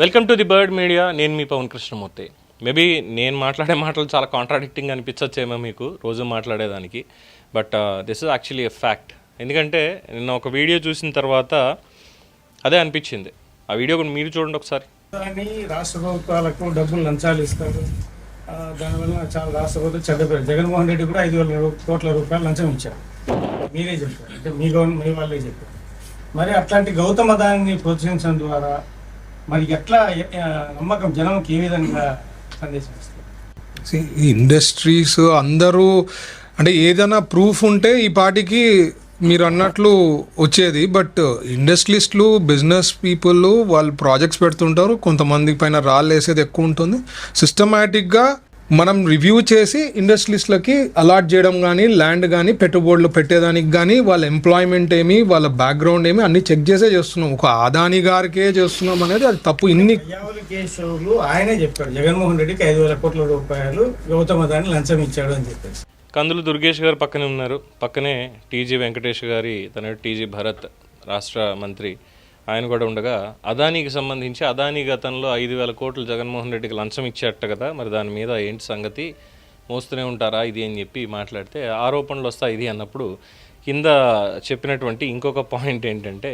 Welcome to the bird media నేను మీ Pawan Krishnamurthy. Maybe నేను మాట్లాడే మాటలు చాలా కాంట్రాడిక్టింగ్ అనిపించచ్చేమో మీకు రోజు మాట్లాడేదానికి. But this is actually a fact ఎందుకంటే నిన్న ఒక వీడియో చూసిన తర్వాత అదే అనిపించింది. ఆ వీడియో కూడా మీరు చూడండి ఒకసారి. రాష్ట్ర ప్రభుత్వాలకు డబ్బులు లంచాలు ఇస్తారు. దానివల్ల చాలా రాష్ట్ర ప్రభుత్వం చెడ్డ జగన్మోహన్ రెడ్డి కూడా ఐదు వేల కోట్ల రూపాయలు లంచం ఇచ్చారు. మీరే చెప్పారు. అంటే మీ గవర్నమెంట్ మీ వాళ్ళే చెప్పారు. మరి అట్లాంటి గౌతమ దాన్ని ప్రోత్సహించడం ద్వారా మరి ఎట్లా నమ్మకం జనంకి ఏ విధంగా సందేశం ఇండస్ట్రీస్ అందరూ అంటే ఏదైనా ప్రూఫ్ ఉంటే ఈ పార్టీకి మీరు అన్నట్లు వచ్చేది. బట్ ఇండస్ట్రియలిస్టులు బిజినెస్ పీపుల్ వాళ్ళు ప్రాజెక్ట్స్ పెడుతుంటారు. కొంతమంది పైన రాళ్ళు వేసేది ఎక్కువ ఉంటుంది. సిస్టమేటిక్గా మనం రివ్యూ చేసి ఇండస్ట్రియలిస్టులకి అలాట్ చేయడం కానీ ల్యాండ్ కానీ పెట్టుబడులు పెట్టేదానికి కానీ వాళ్ళ ఎంప్లాయ్మెంట్ ఏమి వాళ్ళ బ్యాక్గ్రౌండ్ ఏమి అన్ని చెక్ చేసే చేస్తున్నాం. ఒక ఆదాని గారికే చేస్తున్నాం అనేది అది తప్పు. ఇన్ని ఆయనే చెప్పాడు. జగన్మోహన్ రెడ్డికి ఐదు వేల కోట్ల రూపాయలు గౌతమ దాన్ని లంచం ఇచ్చాడు అని చెప్పేసి. కందులు దుర్గేష్ గారు పక్కనే ఉన్నారు. పక్కనే టీజీ వెంకటేష్ గారి తన టీజీ భరత్ రాష్ట్ర మంత్రి ఆయన కూడా ఉండగా అదానీకి సంబంధించి అదానీ గతంలో ఐదు వేల కోట్లు జగన్మోహన్ రెడ్డికి లంచం ఇచ్చేట కదా మరి దాని మీద ఏంటి సంగతి? మోస్తూనే ఉంటారా ఇది అని చెప్పి మాట్లాడితే ఆరోపణలు వస్తాయి ఇది అన్నప్పుడు కింద చెప్పినటువంటి ఇంకొక పాయింట్ ఏంటంటే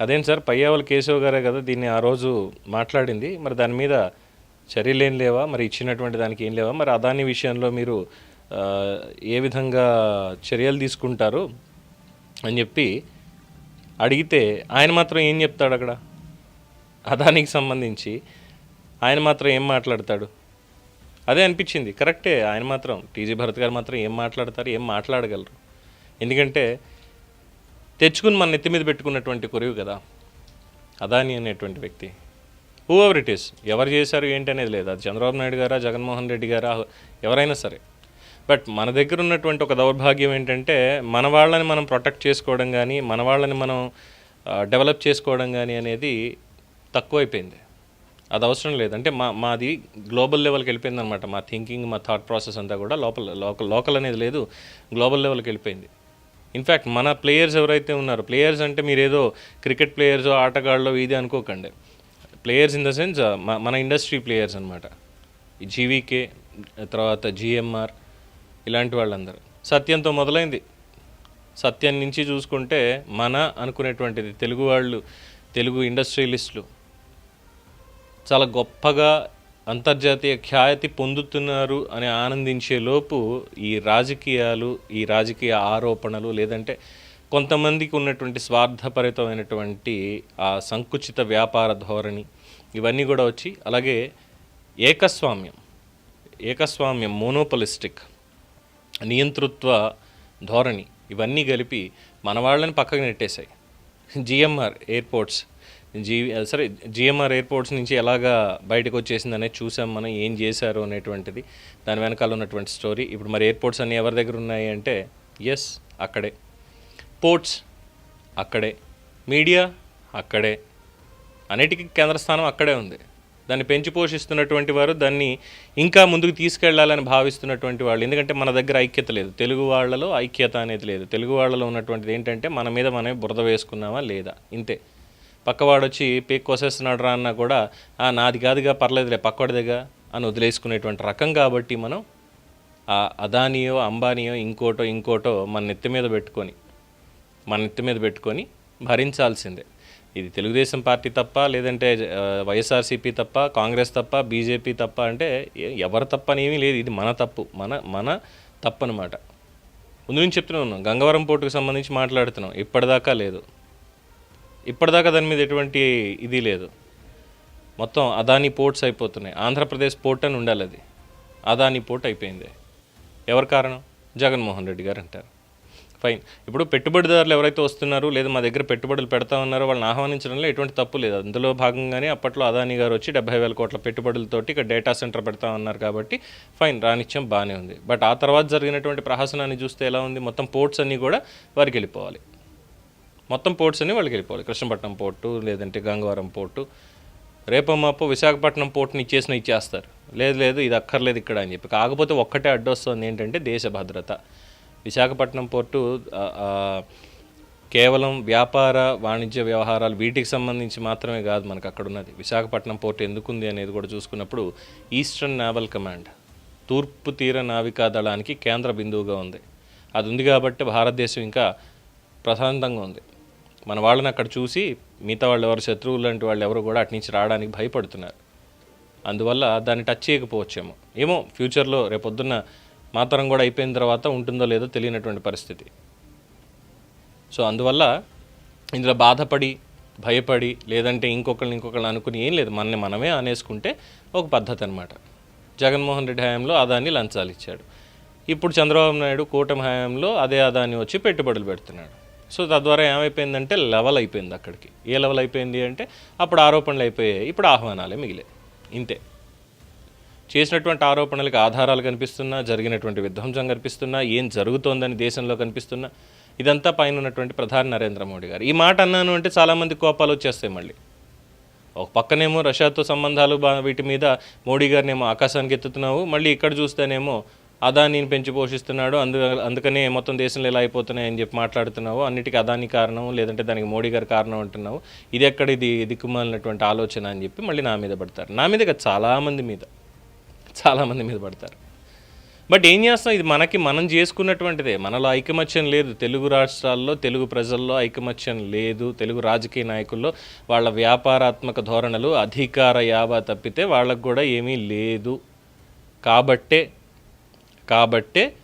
అదేం సార్ పయ్యావల కేశవ్ గారే కదా దీన్ని ఆ రోజు మాట్లాడింది మరి దాని మీద చర్యలు ఏం లేవా? మరి ఇచ్చినటువంటి దానికి ఏం లేవా? మరి అదాని విషయంలో మీరు ఏ విధంగా చర్యలు తీసుకుంటారు అని చెప్పి అడిగితే ఆయన మాత్రం ఏం చెప్తాడు అక్కడ? అదానికి సంబంధించి ఆయన మాత్రం ఏం మాట్లాడతాడు? అదే అనిపించింది. కరెక్టే ఆయన మాత్రం టీజీ భరత్ గారు మాత్రం ఏం మాట్లాడతారు ఏం మాట్లాడగలరు? ఎందుకంటే తెచ్చుకుని మన నెత్తి మీద పెట్టుకున్నటువంటి కొరివి కదా అదాని అనేటువంటి వ్యక్తి. హూ ఎవర్ ఇట్ ఈస్ ఎవరు చేశారు ఏంటి అనేది లేదు. అది చంద్రబాబు నాయుడు గారా జగన్మోహన్ రెడ్డి గారా ఎవరైనా సరే. బట్ మన దగ్గర ఉన్నటువంటి ఒక దౌర్భాగ్యం ఏంటంటే మన వాళ్ళని మనం ప్రొటెక్ట్ చేసుకోవడం కానీ మన వాళ్ళని మనం డెవలప్ చేసుకోవడం కానీ అనేది తక్కువైపోయింది. అది అవసరం లేదు. అంటే మా మాది గ్లోబల్ లెవెల్కి వెళ్ళిపోయింది అనమాట మా థింకింగ్ మా థాట్ ప్రాసెస్ అంతా కూడా లోపల లోకల్ లోకల్ అనేది లేదు. గ్లోబల్ లెవెల్కి వెళ్ళిపోయింది. ఇన్ఫ్యాక్ట్ మన ప్లేయర్స్ ఎవరైతే ఉన్నారో ప్లేయర్స్ అంటే మీరు ఏదో క్రికెట్ ప్లేయర్స్ ఆటగాళ్ళు ఇది అనుకోకండి. ప్లేయర్స్ ఇన్ ద సెన్స్ మన ఇండస్ట్రీ ప్లేయర్స్ అనమాట జీవీకే తర్వాత జిఎంఆర్ ఇలాంటి వాళ్ళందరూ. సత్యంతో మొదలైంది. సత్యం నుంచి చూసుకుంటే మన అనుకునేటువంటిది తెలుగు వాళ్ళు తెలుగు ఇండస్ట్రియలిస్టులు చాలా గొప్పగా అంతర్జాతీయ ఖ్యాతి పొందుతున్నారు అని ఆనందించే లోపు ఈ రాజకీయాలు ఈ రాజకీయ ఆరోపణలు లేదంటే కొంతమందికి ఉన్నటువంటి స్వార్థపరితమైనటువంటి ఆ సంకుచిత వ్యాపార ధోరణి ఇవన్నీ కూడా వచ్చి అలాగే ఏకస్వామ్యం ఏకస్వామ్యం మోనోపలిస్టిక్ నియంతృత్వ ధోరణి ఇవన్నీ కలిపి మన వాళ్ళని పక్కకు నెట్టేశాయి. GMR airports. జీ సరే జిఎంఆర్ ఎయిర్పోర్ట్స్ నుంచి ఎలాగా బయటకు వచ్చేసింది చూసాం మనం ఏం చేశారు అనేటువంటిది. దాని వెనకాల ఉన్నటువంటి స్టోరీ. ఇప్పుడు మరి ఎయిర్పోర్ట్స్ అన్నీ ఎవరి దగ్గర ఉన్నాయి అంటే ఎస్ అక్కడే. పోర్ట్స్ అక్కడే. మీడియా అక్కడే. అన్నిటికీ కేంద్ర స్థానం అక్కడే ఉంది. దాన్ని పెంచి పోషిస్తున్నటువంటి వారు దాన్ని ఇంకా ముందుకు తీసుకెళ్ళాలని భావిస్తున్నటువంటి వాళ్ళు. ఎందుకంటే మన దగ్గర ఐక్యత లేదు. తెలుగు వాళ్ళలో ఐక్యత అనేది లేదు. తెలుగు వాళ్ళలో ఉన్నటువంటిది ఏంటంటే మన మీద మనమే బురద వేసుకున్నామా లేదా? ఇంతే. పక్కవాడు వచ్చి పేక్ కోసేస్తున్నాడు రా అన్నా కూడా "ఆ, నాది కాదుగా పర్లేదులే పక్కవాడిదిగా అని వదిలేసుకునేటువంటి రకం కాబట్టి మనం ఆ అదానియో అంబానియో ఇంకోటో ఇంకోటో మన నెత్తి మీద పెట్టుకొని మన నెత్తి మీద పెట్టుకొని భరించాల్సిందే. ఇది తెలుగుదేశం పార్టీ తప్ప లేదంటే వైఎస్ఆర్సీపీ తప్ప కాంగ్రెస్ తప్ప బీజేపీ తప్ప అంటే ఎవరు తప్ప అని లేదు. ఇది మన తప్పు. మన మన తప్పు అనమాట ముందు నుంచి చెప్తూనే ఉన్నాం గంగవరం పోర్టుకు సంబంధించి మాట్లాడుతున్నాం. ఇప్పటిదాకా లేదు. ఇప్పటిదాకా దాని మీద ఎటువంటి ఇది లేదు. మొత్తం అదానీ పోర్ట్స్ అయిపోతున్నాయి. ఆంధ్రప్రదేశ్ పోర్ట్ అని ఉండాలి అది. అదానీ పోర్ట్ అయిపోయింది. ఎవరి కారణం? జగన్మోహన్ రెడ్డి గారు అంటారు. ఫైన్. ఇప్పుడు పెట్టుబడిదారులు ఎవరైతే వస్తున్నారో లేదా మా దగ్గర పెట్టుబడులు పెడతా ఉన్నారో వాళ్ళని ఆహ్వానించడంలో ఎటువంటి తప్పు లేదు. అందులో భాగంగానే అప్పట్లో అదానీ గారు వచ్చి డెబ్బై వేల కోట్ల పెట్టుబడులతోటి ఇక్కడ డేటా సెంటర్ పెడతా ఉన్నారు కాబట్టి ఫైన్ రానిత్యం బాగానే ఉంది. బట్ ఆ తర్వాత జరిగినటువంటి ప్రహసనాన్ని చూస్తే ఎలా ఉంది? మొత్తం పోర్ట్స్ అన్నీ కూడా వారికి వెళ్ళిపోవాలి. మొత్తం పోర్ట్స్ అన్నీ వాళ్ళకి వెళ్ళిపోవాలి. కృష్ణపట్నం పోర్టు లేదంటే గంగవరం పోర్టు. రేపో విశాఖపట్నం పోర్టుని ఇచ్చేసిన ఇచ్చేస్తారు. లేదు లేదు ఇది అక్కర్లేదు ఇక్కడ అని చెప్పి. కాకపోతే ఒక్కటే అడ్డొస్తుంది ఏంటంటే దేశ భద్రత. విశాఖపట్నం పోర్టు కేవలం వ్యాపార వాణిజ్య వ్యవహారాలు వీటికి సంబంధించి మాత్రమే కాదు మనకు అక్కడ ఉన్నది. విశాఖపట్నం పోర్టు ఎందుకుంది అనేది కూడా చూసుకున్నప్పుడు ఈస్టర్న్ నావల్ కమాండ్ తూర్పు తీర నావికా దళానికి కేంద్ర బిందువుగా ఉంది. అది ఉంది కాబట్టి భారతదేశం ఇంకా ప్రశాంతంగా ఉంది. మన వాళ్ళని అక్కడ చూసి మిగతా వాళ్ళు ఎవరు శత్రువులు లాంటి వాళ్ళు ఎవరు కూడా అటు నుంచి రావడానికి భయపడుతున్నారు. అందువల్ల దాన్ని టచ్ చేయకపోవచ్చేమో. ఏమో ఫ్యూచర్లో రేపొద్దున్న మాతరం కూడా అయిపోయిన తర్వాత ఉంటుందో లేదో తెలియనటువంటి పరిస్థితి. సో అందువల్ల ఇందులో బాధపడి భయపడి లేదంటే ఇంకొకరిని ఇంకొకరిని అనుకుని ఏం లేదు మనని మనమే అనేసుకుంటే ఒక పద్ధతి అనమాట జగన్మోహన్ రెడ్డి హయాంలో అదాన్ని లంచాలు ఇచ్చాడు. ఇప్పుడు చంద్రబాబు నాయుడు కూటమి హయాంలో అదే అదాన్ని వచ్చి పెట్టుబడులు పెడుతున్నాడు. సో తద్వారా ఏమైపోయిందంటే లెవెల్ అయిపోయింది అక్కడికి. ఏ లెవెల్ అయిపోయింది అంటే అప్పుడు ఆరోపణలు అయిపోయాయి ఇప్పుడు ఆహ్వానాలే మిగిలే ఇంతే. చేసినటువంటి ఆరోపణలకు ఆధారాలు కనిపిస్తున్నా జరిగినటువంటి విధ్వంసం కనిపిస్తున్నా ఏం జరుగుతోందని దేశంలో కనిపిస్తున్నా ఇదంతా పైన ఉన్నటువంటి ప్రధాని నరేంద్ర మోడీ గారు. ఈ మాట అన్నాను అంటే చాలామంది కోపాలు వచ్చేస్తాయి మళ్ళీ. ఒక పక్కనేమో రష్యాతో సంబంధాలు వీటి మీద మోడీ గారినేమో ఆకాశానికి ఎత్తుతున్నావు మళ్ళీ ఇక్కడ చూస్తేనేమో అదానీని పెంచి పోషిస్తున్నాడు అందు అందుకనే మొత్తం దేశంలో ఇలా అయిపోతున్నాయని చెప్పి మాట్లాడుతున్నావు అన్నిటికీ అదాని కారణం లేదంటే దానికి మోడీ గారి కారణం అంటున్నావు. ఇది ఎక్కడ ఇది దిక్కుమాలినటువంటి ఆలోచన అని చెప్పి మళ్ళీ నా మీద పడతారు. నా మీద కాదు, చాలామంది మీద. చాలామంది మీద పడతారు. బట్ ఏం చేస్తాం? ఇది మనకి మనం చేసుకున్నటువంటిదే. మనలో ఐకమత్యం లేదు. తెలుగు రాష్ట్రాల్లో తెలుగు ప్రజల్లో ఐకమత్యం లేదు. తెలుగు రాజకీయ నాయకుల్లో వాళ్ళ వ్యాపారాత్మక ధోరణులు అధికార యావ తప్పితే వాళ్ళకు కూడా ఏమీ లేదు. కాబట్టే కాబట్టే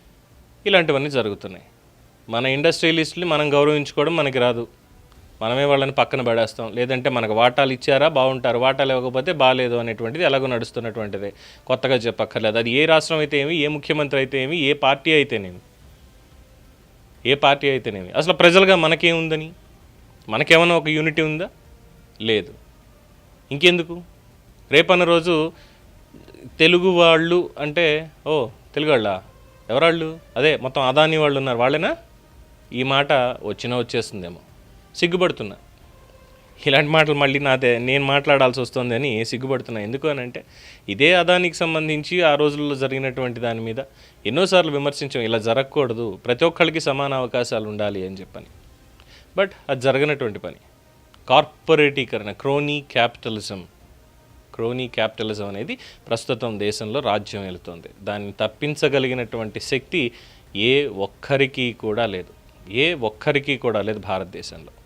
ఇలాంటివన్నీ జరుగుతున్నాయి. మన ఇండస్ట్రియలిస్టులు మనం గౌరవించుకోవడం మనకి రాదు. మనమే వాళ్ళని పక్కన పడేస్తాం. లేదంటే మనకు వాటాలు ఇచ్చారా? బాగుంటారు. వాటాలు ఇవ్వకపోతే బాగాలేదు అనేటువంటిది ఎలాగో నడుస్తున్నటువంటిది. కొత్తగా చెప్పక్కర్లేదు. అది ఏ రాష్ట్రం అయితే ఏమి ఏ ముఖ్యమంత్రి అయితే ఏమి ఏ పార్టీ అయితేనేమి ఏ పార్టీ అయితేనేమి అసలు ప్రజలుగా మనకేముందని మనకేమైనా ఒక యూనిటీ ఉందా? లేదు. ఇంకెందుకు? రేపన్న రోజు తెలుగు వాళ్ళు అంటే ఓ తెలుగు వాళ్ళా ఎవరాళ్ళు? అదే మొత్తం అదాని వాళ్ళు ఉన్నారు. వాళ్ళేనా? ఈ మాట వచ్చినా వచ్చేస్తుందేమో. సిగ్గుపడుతున్నా. ఇలాంటి మాటలు మళ్ళీ నాదే నేను మాట్లాడాల్సి వస్తుంది అని సిగ్గుపడుతున్నా. ఎందుకు అని అంటే ఇదే అదానికి సంబంధించి ఆ రోజుల్లో జరిగినటువంటి దాని మీద ఎన్నోసార్లు విమర్శించాం. ఇలా జరగకూడదు ప్రతి ఒక్కళ్ళకి సమాన అవకాశాలు ఉండాలి అని చెప్పని. బట్ అది జరగనటువంటి పని. కార్పొరేటీకరణ క్రోనీ క్యాపిటలిజం. క్రోనీ క్యాపిటలిజం అనేది ప్రస్తుతం దేశంలో రాజ్యం వెళుతోంది. దాన్ని తప్పించగలిగినటువంటి శక్తి ఏ ఒక్కరికి కూడా లేదు. ఏ ఒక్కరికి కూడా లేదు భారతదేశంలో.